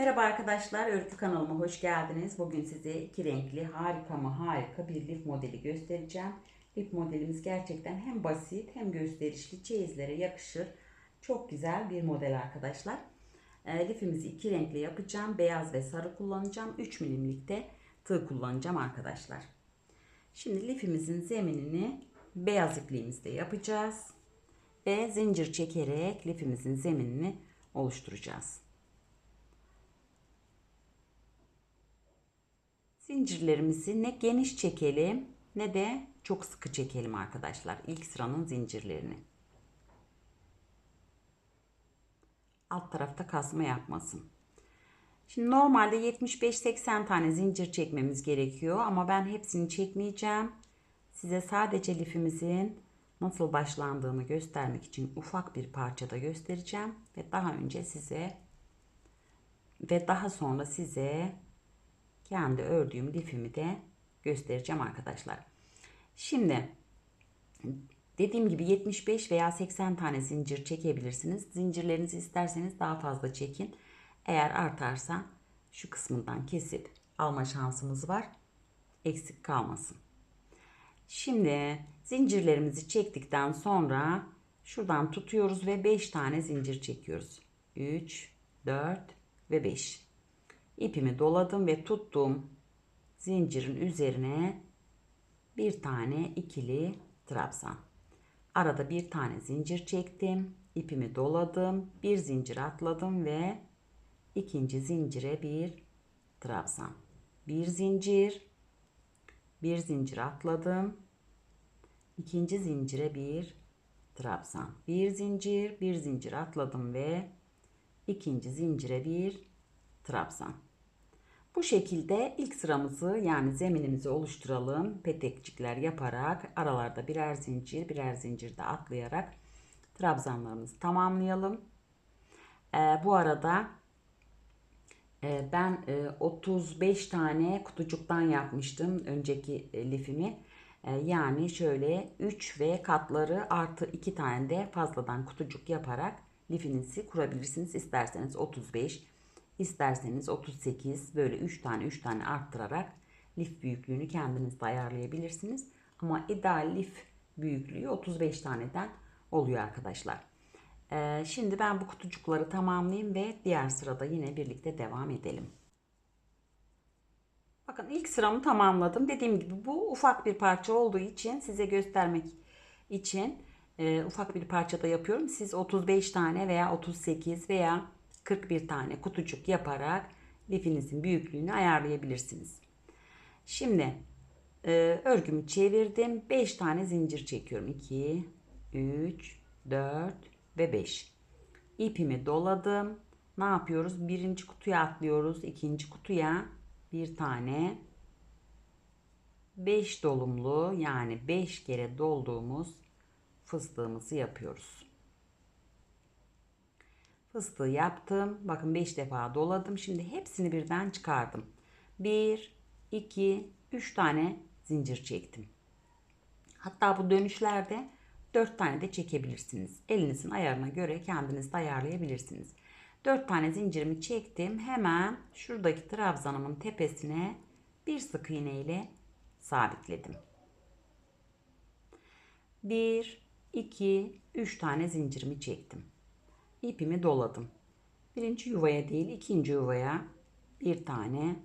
Merhaba arkadaşlar, Örgü kanalıma hoş geldiniz. Bugün size iki renkli harika mı harika bir lif modeli göstereceğim. Lif modelimiz gerçekten hem basit hem gösterişli çeyizlere yakışır. Çok güzel bir model arkadaşlar. E, lifimizi iki renkli yapacağım. Beyaz ve sarı kullanacağım. 3 milimlikte tığ kullanacağım arkadaşlar. Şimdi lifimizin zeminini beyaz ipliğimizde yapacağız. Ve zincir çekerek lifimizin zeminini oluşturacağız. Zincirlerimizi ne geniş çekelim ne de çok sıkı çekelim arkadaşlar. İlk sıranın zincirlerini. Alt tarafta kasma yapmasın. Şimdi normalde 75-80 tane zincir çekmemiz gerekiyor ama ben hepsini çekmeyeceğim. Size sadece lifimizin nasıl başlandığını göstermek için ufak bir parçada göstereceğim ve daha önce size ve daha sonra size kendi ördüğüm lifimi de göstereceğim arkadaşlar. Şimdi dediğim gibi 75 veya 80 tane zincir çekebilirsiniz. Zincirlerinizi isterseniz daha fazla çekin. Eğer artarsa şu kısmından kesip alma şansımız var. Eksik kalmasın. Şimdi zincirlerimizi çektikten sonra şuradan tutuyoruz ve 5 tane zincir çekiyoruz. 3, 4 ve 5 ipimi doladım ve tuttum zincirin üzerine bir tane ikili trabzan. Arada bir tane zincir çektim. ipimi doladım. Bir zincir atladım ve ikinci zincire bir trabzan. Bir zincir. Bir zincir atladım. ikinci zincire bir trabzan. Bir zincir, bir zincir atladım ve ikinci zincire bir trabzan. Bu şekilde ilk sıramızı yani zeminimizi oluşturalım. Petekçikler yaparak aralarda birer zincir birer zincir de atlayarak trabzanlarımızı tamamlayalım. Ee, bu arada e, ben e, 35 tane kutucuktan yapmıştım önceki e, lifimi. E, yani şöyle 3 ve katları artı 2 tane de fazladan kutucuk yaparak lifinizi kurabilirsiniz. İsterseniz 35 İsterseniz 38 böyle 3 tane 3 tane arttırarak lif büyüklüğünü kendiniz de ayarlayabilirsiniz. Ama ideal lif büyüklüğü 35 taneden oluyor arkadaşlar. Ee, şimdi ben bu kutucukları tamamlayayım ve diğer sırada yine birlikte devam edelim. Bakın ilk sıramı tamamladım. Dediğim gibi bu ufak bir parça olduğu için size göstermek için e, ufak bir parçada yapıyorum. Siz 35 tane veya 38 veya 41 tane kutucuk yaparak lifinizin büyüklüğünü ayarlayabilirsiniz. Şimdi e, örgümü çevirdim. 5 tane zincir çekiyorum. 2, 3, 4 ve 5. İpimi doladım. Ne yapıyoruz? Birinci kutuya atlıyoruz. ikinci kutuya bir tane 5 dolumlu yani 5 kere dolduğumuz fıstığımızı yapıyoruz. Fıstığı yaptım. Bakın 5 defa doladım. Şimdi hepsini birden çıkardım. 1, 2, 3 tane zincir çektim. Hatta bu dönüşlerde 4 tane de çekebilirsiniz. Elinizin ayarına göre kendiniz de ayarlayabilirsiniz. 4 tane zincirimi çektim. Hemen şuradaki trabzanımın tepesine bir sık iğne ile sabitledim. 1, 2, 3 tane zincirimi çektim ipimi doladım. Birinci yuvaya değil ikinci yuvaya bir tane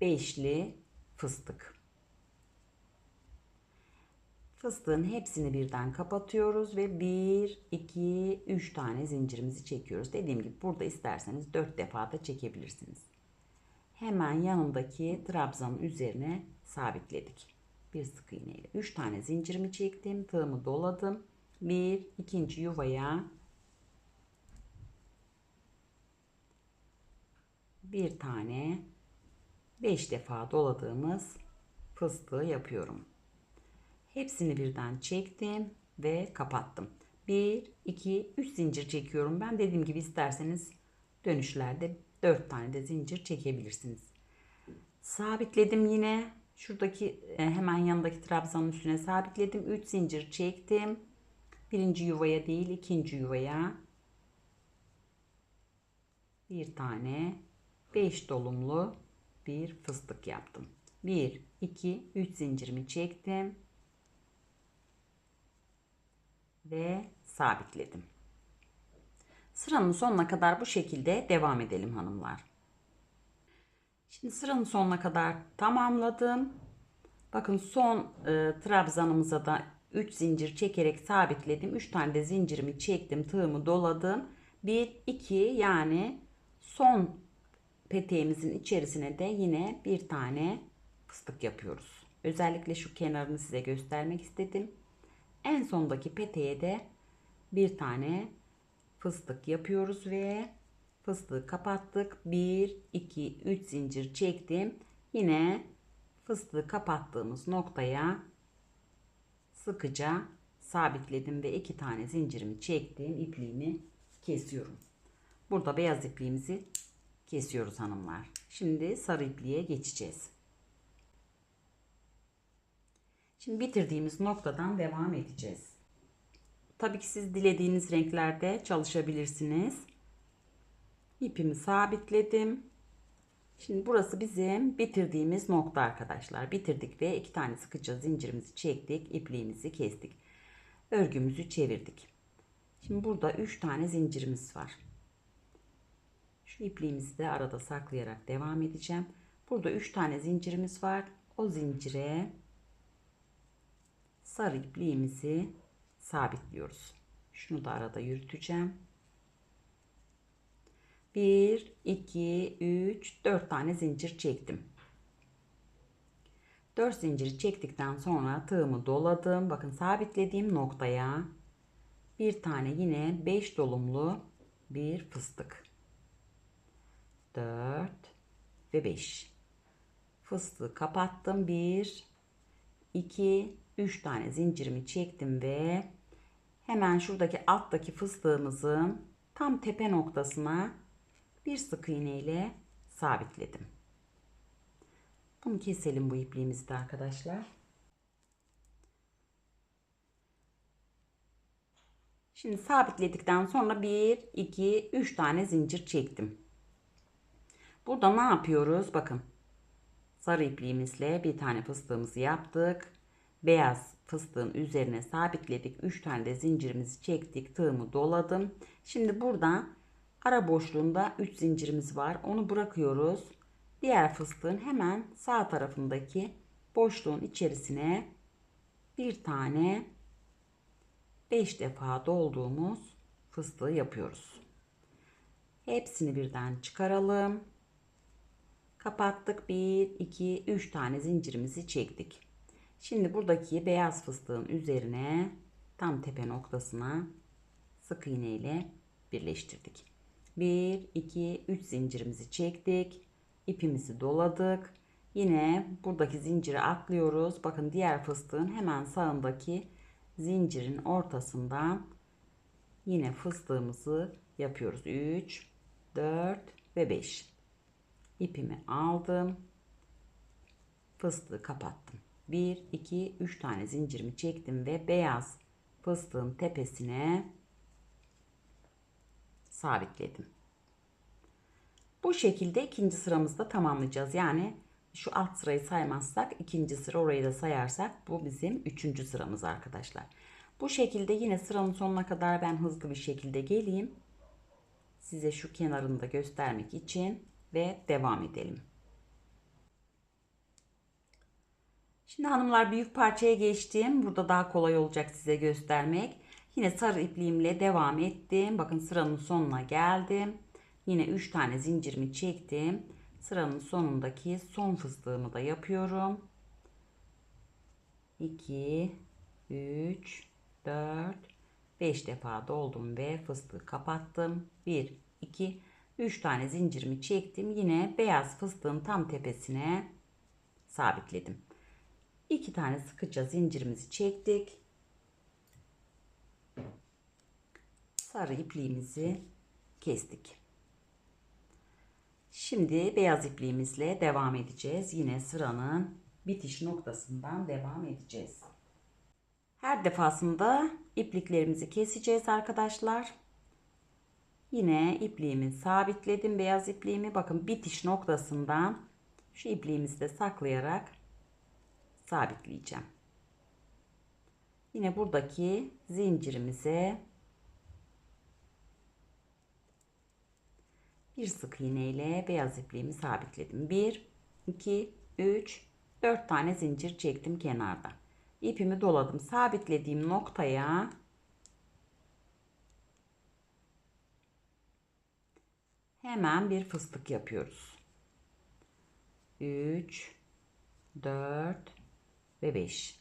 beşli fıstık. Fıstığın hepsini birden kapatıyoruz ve 1, 2, 3 tane zincirimizi çekiyoruz. Dediğim gibi burada isterseniz 4 defa da çekebilirsiniz. Hemen yanındaki trabzanın üzerine sabitledik. Bir sık iğne ile 3 tane zincirimi çektim. Tığımı doladım bir ikinci yuvaya bir tane beş defa doladığımız fıstığı yapıyorum. Hepsini birden çektim ve kapattım. 1, 2, 3 zincir çekiyorum. Ben dediğim gibi isterseniz dönüşlerde 4 tane de zincir çekebilirsiniz. Sabitledim yine. Şuradaki e, hemen yanındaki trabzanın üstüne sabitledim. 3 zincir çektim. Birinci yuvaya değil ikinci yuvaya bir tane 5 dolumlu bir fıstık yaptım. 1 2 3 zincirimi çektim ve sabitledim. Sıranın sonuna kadar bu şekilde devam edelim hanımlar. Şimdi sıranın sonuna kadar tamamladım. Bakın son e, trabzanımıza da 3 zincir çekerek sabitledim. 3 tane de zincirimi çektim. Tığımı doladım. 1 2 yani son peteğimizin içerisine de yine bir tane fıstık yapıyoruz. Özellikle şu kenarını size göstermek istedim. En sondaki peteğe de bir tane fıstık yapıyoruz ve fıstığı kapattık. 1 2 3 zincir çektim. Yine fıstığı kapattığımız noktaya sıkıca sabitledim ve iki tane zincirimi çektim. ipliğimi kesiyorum. Burada beyaz ipliğimizi kesiyoruz hanımlar. Şimdi sarı ipliğe geçeceğiz. Şimdi bitirdiğimiz noktadan devam edeceğiz. Tabii ki siz dilediğiniz renklerde çalışabilirsiniz. İpimi sabitledim. Şimdi burası bizim bitirdiğimiz nokta arkadaşlar. Bitirdik ve iki tane sıkıca zincirimizi çektik. ipliğimizi kestik. Örgümüzü çevirdik. Şimdi burada üç tane zincirimiz var. Şu ipliğimizi de arada saklayarak devam edeceğim. Burada üç tane zincirimiz var. O zincire sarı ipliğimizi sabitliyoruz. Şunu da arada yürüteceğim. 1, 2, 3, 4 tane zincir çektim. 4 zinciri çektikten sonra tığımı doladım. Bakın sabitlediğim noktaya bir tane yine 5 dolumlu bir fıstık. 4 ve 5. Fıstığı kapattım. 1, 2, 3 tane zincirimi çektim ve hemen şuradaki alttaki fıstığımızın tam tepe noktasına bir sık iğne ile sabitledim. Bunu keselim bu ipliğimizi de arkadaşlar. Şimdi sabitledikten sonra 1, 2, 3 tane zincir çektim. Burada ne yapıyoruz? Bakın. Sarı ipliğimizle bir tane fıstığımızı yaptık. Beyaz fıstığın üzerine sabitledik. 3 tane de zincirimizi çektik. Tığımı doladım. Şimdi burada ara boşluğunda 3 zincirimiz var. Onu bırakıyoruz. Diğer fıstığın hemen sağ tarafındaki boşluğun içerisine bir tane 5 defa dolduğumuz fıstığı yapıyoruz. Hepsini birden çıkaralım. Kapattık. 1, 2, 3 tane zincirimizi çektik. Şimdi buradaki beyaz fıstığın üzerine tam tepe noktasına sık iğne ile birleştirdik. 1, 2, 3 zincirimizi çektik. ipimizi doladık. Yine buradaki zinciri atlıyoruz. Bakın diğer fıstığın hemen sağındaki zincirin ortasından yine fıstığımızı yapıyoruz. 3, 4 ve 5. İpimi aldım. Fıstığı kapattım. 1, 2, 3 tane zincirimi çektim ve beyaz fıstığın tepesine sabitledim. Bu şekilde ikinci sıramızda tamamlayacağız. Yani şu alt sırayı saymazsak ikinci sıra orayı da sayarsak bu bizim üçüncü sıramız arkadaşlar. Bu şekilde yine sıranın sonuna kadar ben hızlı bir şekilde geleyim. Size şu kenarını da göstermek için ve devam edelim. Şimdi hanımlar büyük parçaya geçtim. Burada daha kolay olacak size göstermek. Yine sarı ipliğimle devam ettim. Bakın sıranın sonuna geldim. Yine 3 tane zincirimi çektim. Sıranın sonundaki son fıstığımı da yapıyorum. 2 3 4 5 defa doldum ve fıstığı kapattım. 1 2 3 tane zincirimi çektim. Yine beyaz fıstığın tam tepesine sabitledim. 2 tane sıkıca zincirimizi çektik. Sarı ipliğimizi kestik. Şimdi beyaz ipliğimizle devam edeceğiz. Yine sıranın bitiş noktasından devam edeceğiz. Her defasında ipliklerimizi keseceğiz arkadaşlar. Yine ipliğimi sabitledim. Beyaz ipliğimi bakın bitiş noktasından şu ipliğimizi de saklayarak sabitleyeceğim. Yine buradaki zincirimize bir sık iğne ile beyaz ipliğimi sabitledim. 1 2 3 4 tane zincir çektim kenarda. İpimi doladım. Sabitlediğim noktaya hemen bir fıstık yapıyoruz. 3 4 ve 5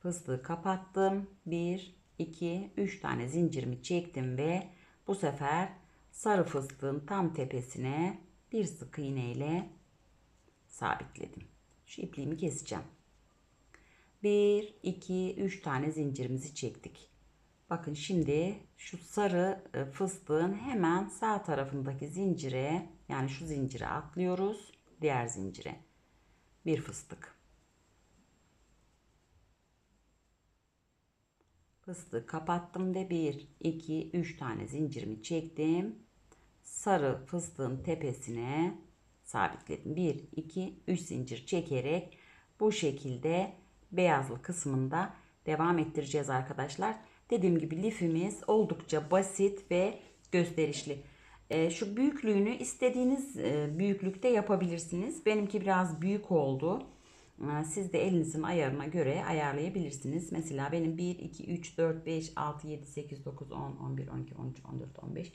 fıstığı kapattım 1 2 3 tane zincirimi çektim ve bu sefer sarı fıstığın tam tepesine bir sık iğne ile sabitledim. Şu ipliğimi keseceğim. 1 2 3 tane zincirimizi çektik. Bakın şimdi şu sarı e, fıstığın hemen sağ tarafındaki zincire yani şu zincire atlıyoruz diğer zincire. Bir fıstık. Fıstığı kapattım ve 1, 2, 3 tane zincirimi çektim. Sarı fıstığın tepesine sabitledim. 1, 2, 3 zincir çekerek bu şekilde beyazlı kısmında devam ettireceğiz arkadaşlar. Dediğim gibi lifimiz oldukça basit ve gösterişli. E, şu büyüklüğünü istediğiniz e, büyüklükte yapabilirsiniz. Benimki biraz büyük oldu. Siz de elinizin ayarına göre ayarlayabilirsiniz. Mesela benim 1, 2, 3, 4, 5, 6, 7, 8, 9, 10, 11, 12, 13, 14, 15,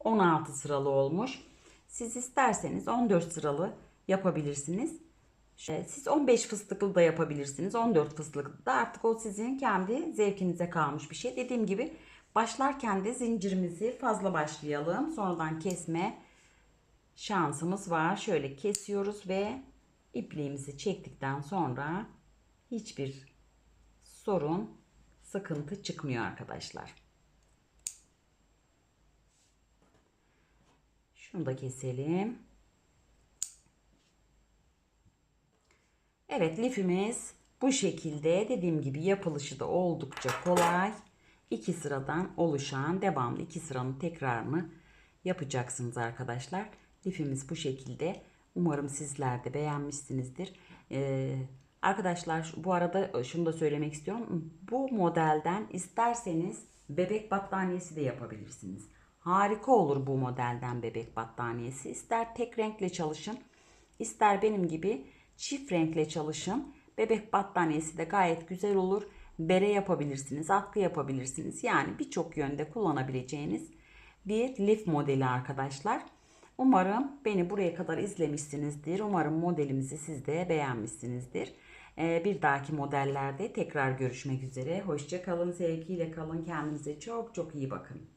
16 sıralı olmuş. Siz isterseniz 14 sıralı yapabilirsiniz. Siz 15 fıstıklı da yapabilirsiniz. 14 fıstıklı da artık o sizin kendi zevkinize kalmış bir şey. Dediğim gibi Başlarken de zincirimizi fazla başlayalım. Sonradan kesme şansımız var. Şöyle kesiyoruz ve ipliğimizi çektikten sonra hiçbir sorun, sıkıntı çıkmıyor arkadaşlar. Şunu da keselim. Evet lifimiz bu şekilde dediğim gibi yapılışı da oldukça kolay iki sıradan oluşan devamlı iki sıranın tekrarını yapacaksınız arkadaşlar. Lifimiz bu şekilde. Umarım sizler de beğenmişsinizdir. Ee, arkadaşlar bu arada şunu da söylemek istiyorum. Bu modelden isterseniz bebek battaniyesi de yapabilirsiniz. Harika olur bu modelden bebek battaniyesi. İster tek renkle çalışın, ister benim gibi çift renkle çalışın. Bebek battaniyesi de gayet güzel olur bere yapabilirsiniz, atkı yapabilirsiniz. Yani birçok yönde kullanabileceğiniz bir lif modeli arkadaşlar. Umarım beni buraya kadar izlemişsinizdir. Umarım modelimizi siz de beğenmişsinizdir. Ee, bir dahaki modellerde tekrar görüşmek üzere. Hoşçakalın, sevgiyle kalın. Kendinize çok çok iyi bakın.